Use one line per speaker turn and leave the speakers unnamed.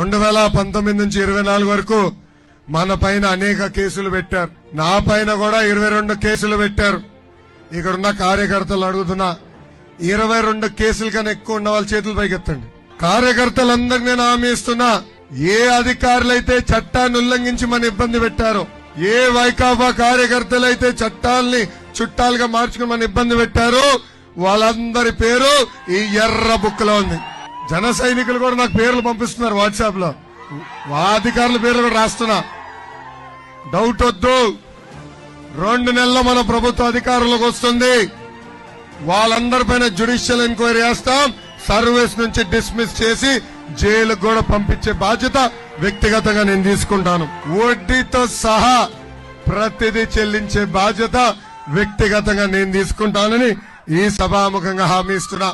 రెండు వేల పంతొమ్మిది నుంచి ఇరవై నాలుగు వరకు మన పైన అనేక కేసులు పెట్టారు. నా పైన కూడా ఇరవై రెండు కేసులు పెట్టారు. ఇక్కడున్న కార్యకర్తలు అడుగుతున్నా ఇరవై రెండు కేసుల కన్నా ఎక్కువ ఉన్న వాళ్ళ చేతులు పైకెత్తండి. కార్యకర్తలందరికీ నేను హామీ ఇస్తున్నా ఏ అధికారులైతే చట్టాన్ని ఉల్లంఘించి మన ఇబ్బంది పెట్టారో ఏ వైకాపా కార్యకర్తలైతే చట్టాల్ని చుట్టాలుగా మార్చుకుని మన ఇబ్బంది పెట్టారో వాళ్ళందరి పేరు ఈ ఎర్ర బుక్లో ఉంది. జన సైనికులు కూడా నాకు పేర్లు పంపిస్తున్నారు వాట్సాప్లో. అధికారుల పేర్లు కూడా రాస్తున్నా. డౌట్ వద్దు. రెండు నెలల మన ప్రభుత్వ అధికారంలోకి వస్తుంది. వాళ్ళందరిపైన జ్యుడిషియల్ ఎంక్వైరీ చేస్తాం సర్వీస్ నుంచి డిస్మిస్ చేసి జైలుకు కూడా పంపించే బాధ్యత వ్యక్తిగతంగా నేను తీసుకుంటాను. వడ్డీతో సహా ప్రతిదీ చెల్లించే బాధ్యత వ్యక్తిగతంగా నేను తీసుకుంటానని ఈ సభాముఖంగా హామీ ఇస్తున్నా.